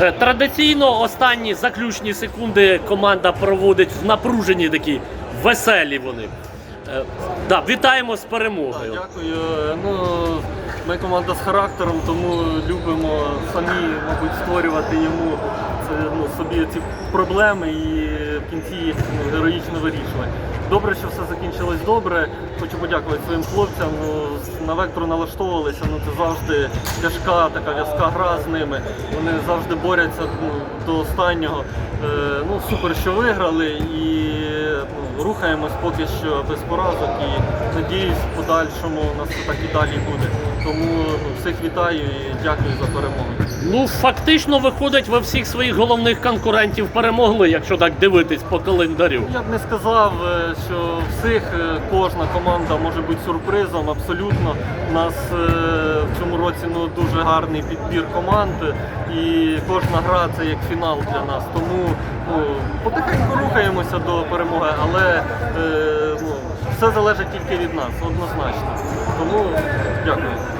Е, Традиційно останні заключні секунди команда проводить в напруженні такі веселі вони. Е, Да, вітаємо з перемогою. Дякую. Ну, ми команда з характером, тому любимо самі, мабуть, створювати йому це, ну, собі ці проблеми і в кінці їх ну, героїчно вирішувати. Добре, що все закінчилось добре. Хочу подякувати своїм хлопцям. На вектору налаштовувалися. Ну це завжди тяжка, така в'язка гра з ними. Вони завжди борються ну, до останнього. Е, ну, супер, що виграли і ну, рухаємось поки що без поразок і надіюсь, в подальшому у нас так і далі буде. Тому ну, всіх вітаю і дякую за перемогу. Ну, фактично виходить, ви всіх своїх головних конкурентів перемогли, якщо так дивитись по календарю. Я б не сказав, е, що всіх е, кожна команда може бути сюрпризом. Абсолютно. У нас е, в цьому році ну, дуже гарний підбір команд, і кожна гра це як фінал для нас. Тому ну, потихеньку рухаємося до перемоги, але ну, все залежить тільки від нас, однозначно. Тому дякую.